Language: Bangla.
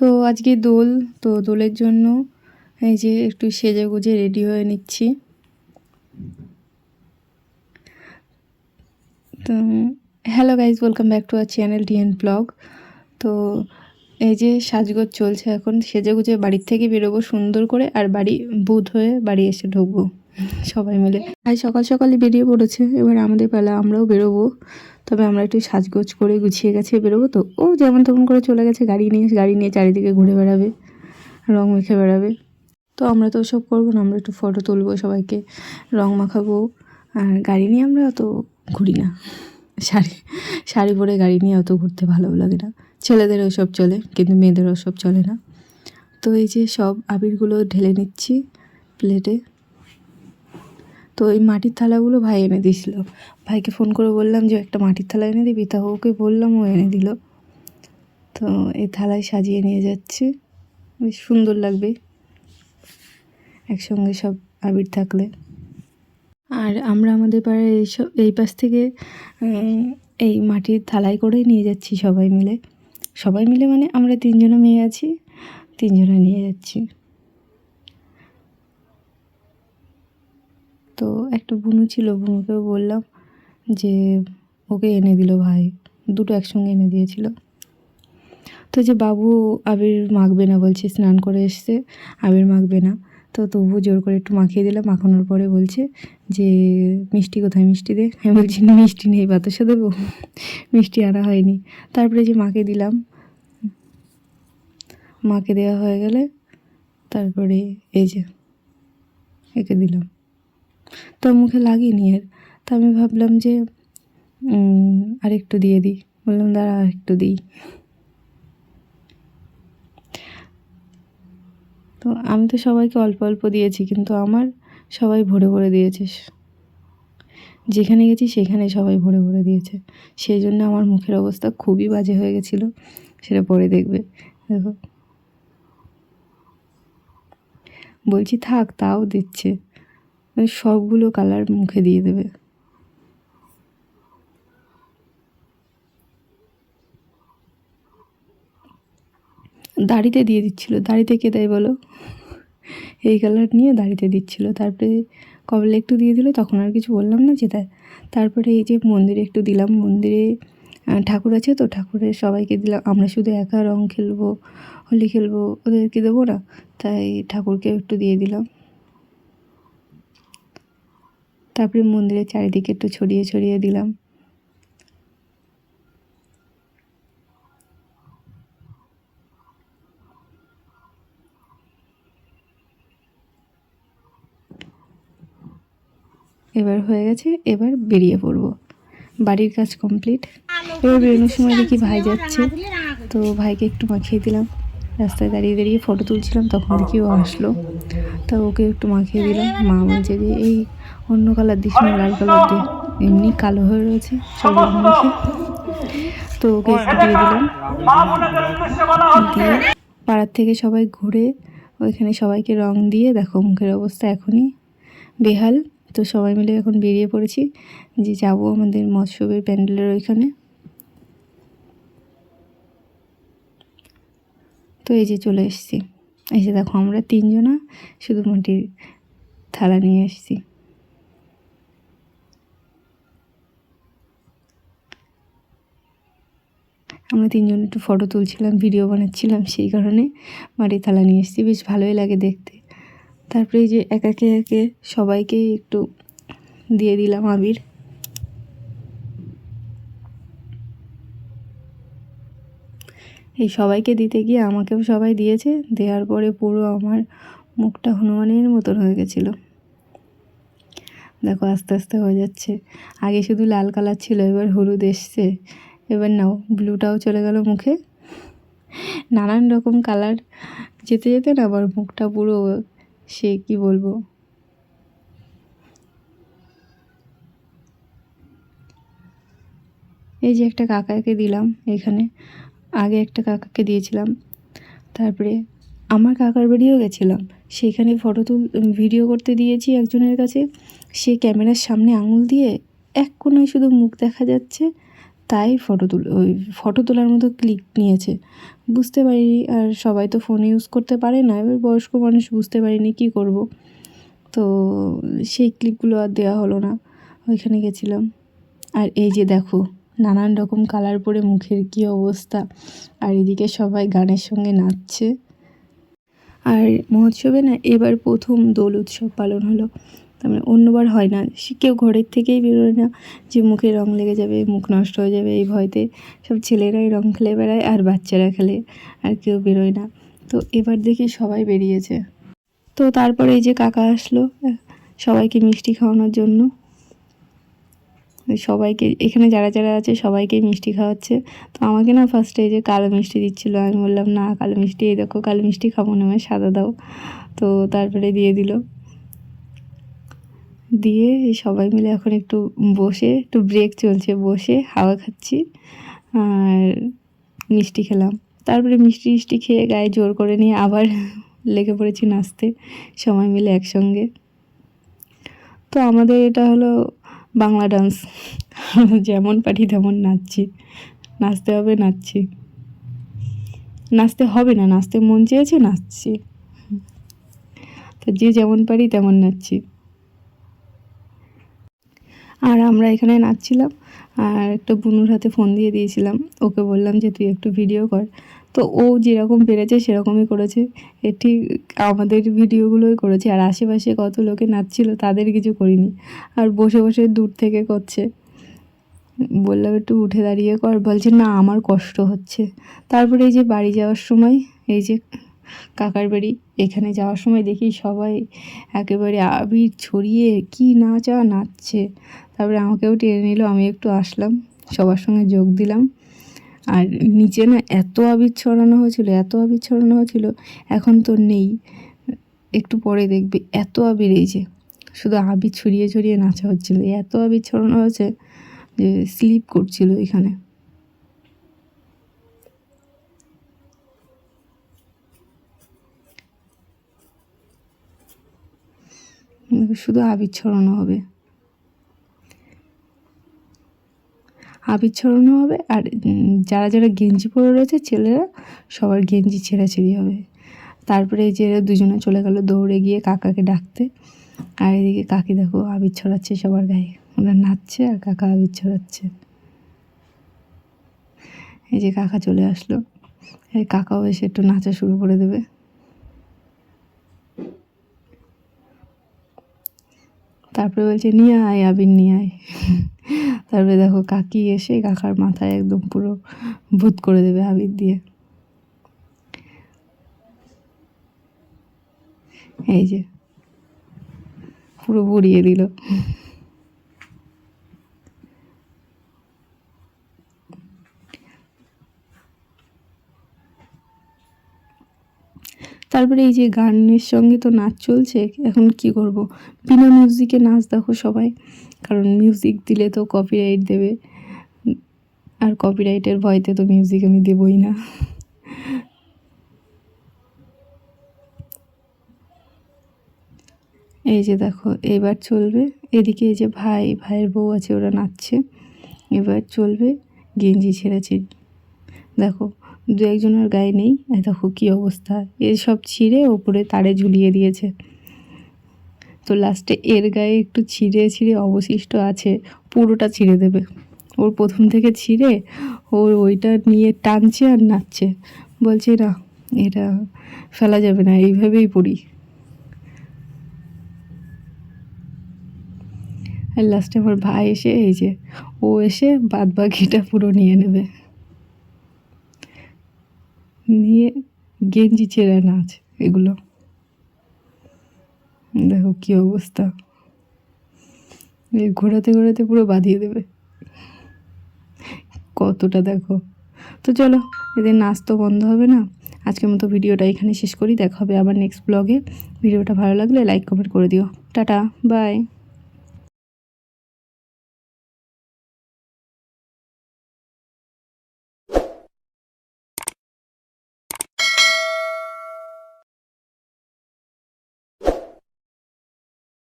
তো আজকে দোল, তো দোলের জন্য এই যে একটু সেজে গুজে রেডি হয়ে নিচ্ছি। তো hello guys welcome back to our channel DN blog. তো এই যে সাজগোজ চলছে এখন সেজে গুজে বাড়ির থেকে বেরোবো সুন্দর করে, আর বাড়ি বুধ হয়ে বাড়ি এসে ঢুকবো। সবাই মিলে। আজ সকাল সকালই বেরিয়ে পড়েছে। এবার আমাদের বেলা আমরাও বেরোবো। তবে আমরা একটু সাজগোজ করে গুছিয়ে গেছে বেরোবো তো। ও যেমন তেমন করে চলে গেছে, গাড়ি নিয়ে গাড়ি নিয়ে চারিদিকে ঘুরে বেড়াবে, রং মেখে বেড়াবে। তো আমরা তো সব করব না, আমরা একটু ফটো তুলবো সবাইকে, রং মাখাবো। আর গাড়ি নিয়ে আমরা অত ঘুরি না। শাড়ি শাড়ি পরে গাড়ি নিয়ে অত ঘুরতে ভালো লাগে না। ছেলেদের ওসব চলে, কিন্তু মেয়েদের ওসব চলে না। তো এই যে সব আবিরগুলো ঢেলে নিচ্ছি প্লেটে তো ওই মাটির থালাগুলো ভাই এনে দিয়েছিল। ভাইকে ফোন করে বললাম যে, একটা মাটির থালা এনে দিবি? তা ওকে বললাম, ও এনে দিল। তো এই থালায় সাজিয়ে নিয়ে যাচ্ছি। বেশ সুন্দর লাগবে। একসঙ্গে সব আবির থাকলে। আর আমরা আমাদের পাড়ায় এইসব এই পাশ থেকে এই মাটির থালায় করেই নিয়ে যাচ্ছি সবাই মিলে। সবাই মিলে মানে আমরা তিনজনে মেয়ে আছি, তিনজনে নিয়ে যাচ্ছি। তো একটা বুনু ছিল, বুনুকেও বললাম যে ওকে এনে দিল ভাই। দুটো একসঙ্গে এনে দিয়েছিল। তো যে বাবু আবির মাখবে না বলছে, স্নান করে এসছে, আবির মাখবে না। তো তবু জোর করে একটু মাখিয়ে দিলাম, মাখানোর পরে বলছে যে, মিষ্টি কোথায়? মিষ্টি দে? আমি বলছি, মিষ্টি নেই, বাতাসা দেবো? মিষ্টি আনা হয়নি। তারপরে যে মাকে দিলাম, মাকে দেওয়া হয়ে গেলে তারপরে এই যে, একে দিলাম। তো মুখে লাগিনি এর তা আমি ভাবলাম যে আর একটু দিয়ে দিই। বললাম, দাঁড়া আর একটু দিই। তো আমি তো সবাইকে অল্প অল্প দিয়েছি, কিন্তু আমার সবাই ভরে ভরে দিয়েছে। যেখানে গেছি সেখানে সবাই ভরে ভরে দিয়েছে। সেই জন্য আমার মুখের অবস্থা খুবই বাজে হয়ে গেছিল। সেটা পরে দেখবে। দেখো। বলছি, থাক, তাও দিচ্ছে। মানে সবগুলো কালার মুখে দিয়ে দেবে। দাড়িতে দিয়ে দিচ্ছিল। দাড়িতে কে দেয় বলো? এই কালার নিয়ে দাড়িতে দিচ্ছিল। তারপরে কবলে একটু দিয়ে দিল। তখন আর কিছু বললাম না যে তারপরে এই যে মন্দিরে একটু দিলাম। মন্দিরে ঠাকুর আছে তো? ঠাকুরের সবাইকে দিলাম। আমরা শুধু একা রং খেলব, হোলি খেলব, ওদেরকে দেবো না? তাই ঠাকুরকেও একটু দিয়ে দিলাম। তারপরে মন্দিরের চারিদিকে একটু ছড়িয়ে ছড়িয়ে দিলাম। এবার হয়ে গেছে, এবার বেরিয়ে পড়ব। বাড়ির কাজ কমপ্লিট। এবার বেরোনোর সময় দেখি ভাই যাচ্ছে। তো ভাইকে একটু মাখিয়ে দিলাম। রাস্তায় দাঁড়িয়ে দাঁড়িয়ে ফটো তুলছিলাম, তখন দেখি ও আসলো। তা ওকে একটু মাখিয়ে দিলাম। মা বলছে যে, এই অন্য কালার দিস না, লাল কালার দিয়ে এমনি কালো হয়ে রয়েছে, সব তো ওকে একটু দিয়ে দিলাম। দিয়ে পাড়ার থেকে সবাই ঘুরে ওইখানে সবাইকে রং দিয়ে, দেখো মুখের অবস্থা এখনই বেহাল। তো সবাই মিলে এখন বেরিয়ে পড়েছি যে যাব আমাদের মৎস্যবের প্যান্ডেলের ওইখানে। তো এই যে চলে এসেছি। যে দেখো আমরা তিনজনা শুধু মাটির থালা নিয়ে এসেছি। আমরা তিনজন একটু ফটো তুলছিলাম ভিডিও বানাচ্ছিলাম, সেই কারণে মাটির থালা নিয়ে এসেছি। বেশ ভালোই লাগে দেখতে। তারপরে এই যে এক একে একে সবাইকে একটু দিয়ে দিলাম আবির। এই সবাইকে দিতে গিয়ে আমাকেও সবাই দিয়েছে। দেওয়ার পরে পুরো আমার মুখটা হনুমানের মতন হয়ে গেছিল। দেখো আস্তে আস্তে হয়ে যাচ্ছে। আগে শুধু লাল কালার ছিল, এবার হলুদ এসছে। এবার নাও, ব্লুটাও চলে গেল মুখে। নানান রকম কালার। যেতে যেতে না আবার মুখটা পুরো, সে কি বলব? এই যে একটা কাকাকে দিলাম এখানে। আগে একটা কাকাকে দিয়েছিলাম। তারপরে আমার কাকার বাড়িও গেছিলাম। সেখানে ফটো তুল, ভিডিও করতে দিয়েছি একজনের কাছে। সে ক্যামেরার সামনে আঙুল দিয়ে এক কোনায় শুধু মুখ দেখা যাচ্ছে। তাই ফটো তুল, ওই ফটো তোলার মতো ক্লিক নিয়েছে। বুঝতে পারিনি, আর সবাই তো ফোন ইউজ করতে পারে না, এবার বয়স্ক মানুষ বুঝতে পারিনি কী করব। তো সেই ক্লিপগুলো আর দেওয়া হলো না, ওইখানে গেছিলাম। আর এই যে দেখো, নানান রকম কালার পরে মুখের কী অবস্থা। আর এদিকে সবাই গানের সঙ্গে নাচছে। আর মহোৎসবে না এবার প্রথম দোল উৎসব পালন হলো। তার মানে অন্যবার হয় না। সে কেউ ঘরের থেকেই বেরোয় না, যে মুখে রং লেগে যাবে, মুখ নষ্ট হয়ে যাবে। এই ভয়তে সব ছেলেরাই রং খেলে বেড়ায় আর বাচ্চারা খেলে আর কেউ বেরোয় না। তো এবার দেখি সবাই বেরিয়েছে। তো তারপরে এই যে কাকা আসলো সবাইকে মিষ্টি খাওয়ানোর জন্য। সবাইকে, এখানে যারা যারা আছে সবাইকে মিষ্টি খাওয়াচ্ছে। তো আমাকে না ফার্স্টে এই যে কালো মিষ্টি দিচ্ছিল, আমি বললাম, না, কালো মিষ্টি, এই দেখো, কালো মিষ্টি খাব না আমার সাদা দাও। তো তারপরে দিয়ে দিল। দিয়ে সবাই মিলে এখন একটু বসে, একটু ব্রেক চলছে, বসে হাওয়া খাচ্ছি আর মিষ্টি খেলাম। তারপরে মিষ্টি মিষ্টি খেয়ে গায়ে জোর করে নিয়ে আবার লেগে পড়েছি নাচতে, সবাই মিলে একসঙ্গে। তো আমাদের এটা হলো বাংলা ডান্স যেমন পারি তেমন নাচছি। নাচতে হবে, নাচছি। নাচতে হবে না, নাচতে মন চেয়েছে, নাচছি। তো যে যেমন পারি তেমন নাচছি। আর আমরা এখানে নাচছিলাম আর একটা বুনুর হাতে ফোন দিয়ে দিয়েছিলাম। ওকে বললাম যে, তুই একটু ভিডিও কর। তো ও যেরকম পেরেছে সেরকমই করেছে। এ ঠিক আমাদের ভিডিওগুলোই করেছে। আর আশেপাশে কত লোকে নাচছিল তাদের কিছু করিনি। আর বসে বসে দূর থেকে করছে। বললাম, একটু উঠে দাঁড়িয়ে কর। বলছে, না, আমার কষ্ট হচ্ছে। তারপরে এই যে বাড়ি যাওয়ার সময় এই যে কাকার বাড়ি। এখানে যাওয়ার সময় দেখি সবাই একেবারে আবির ছড়িয়ে কি নাচা নাচছে। তারপরে আমাকেও টেনে নিল, আমি একটু আসলাম, সবার সঙ্গে যোগ দিলাম। আর নিচে না এত আবির ছড়ানো হয়েছিল, এত আবির ছড়ানো হয়েছিল, এখন তো নেই। একটু পরে দেখবে এত আবির, এই যে শুধু আবির ছড়িয়ে ছড়িয়ে নাচা হচ্ছিল, এত আবির ছড়ানো হয়েছে যে স্লিপ করছিল এখানে। শুধু আবির ছড়ানো হবে। আবির ছড়ানো হবে আর যারা যারা গেঞ্জি পরে রয়েছে ছেলেরা সবার গেঞ্জি ছেঁড়াছেড়ি হবে। তারপরে এই যে দুজনে চলে গেল দৌড়ে গিয়ে কাকাকে ডাকতে। আর এদিকে কাকি দেখো আবির ছড়াচ্ছে সবার গায়ে। ওরা নাচছে আর কাকা আবির ছড়াচ্ছে এই যে কাকা চলে আসলো। এই কাকাও এসে একটু নাচা শুরু করে দেবে। তারপরে বলছে, নিয়ে আয় আবির, নিয়ে আয়। তারপরে দেখো কাকি এসে কাকার মাথায় একদম পুরো ভূত করে দেবে আবির দিয়ে। এই যে পুরো ভরিয়ে দিল। তারপরে এই যে গানের সঙ্গে তো নাচ চলছে, এখন কি করব? বিনা মিউজিকে নাচ দেখো সবাই, কারণ মিউজিক দিলে তো কপিরাইট দেবে। আর কপিরাইটের ভয়তে তো মিউজিক আমি দেবই না। এই যে দেখো, এবার চলবে। এদিকে এই যে ভাই, ভাইয়ের বউ আছে, ওরা নাচছে। এবার চলবে গেঞ্জি ছেড়েছে দেখো দু একজনের গায়ে নেই দেখো কী অবস্থা। এসব ছিঁড়ে ওপরে তারে ঝুলিয়ে দিয়েছে। তো লাস্টে এর গায়ে একটু ছিঁড়ে ছিঁড়ে অবশিষ্ট আছে, পুরোটা ছিঁড়ে দেবে। ওর প্রথম থেকে ছিঁড়ে ওর ওইটা নিয়ে টানছে আর নাচছে। বলছে, না, এটা ফেলা যাবে না, এইভাবেই পড়ি। আর লাস্টে আমার ভাই এসে, এই যে, ও এসে বাদ বাকিটা পুরো নিয়ে নেবে। নিয়ে গেঞ্জি ছেড়ে নাচ, এগুলো। দেখো কী অবস্থা। ঘোরাতে ঘোরাতে পুরো বাঁধিয়ে দেবে। কতটা দেখো। তো চলো, এদের নাচ তো বন্ধ হবে না। আজকের মতো ভিডিওটা এখানে শেষ করি। দেখা হবে আবার নেক্সট ব্লগে ভিডিওটা ভালো লাগলে লাইক কমেন্ট করে দিও। Tata bye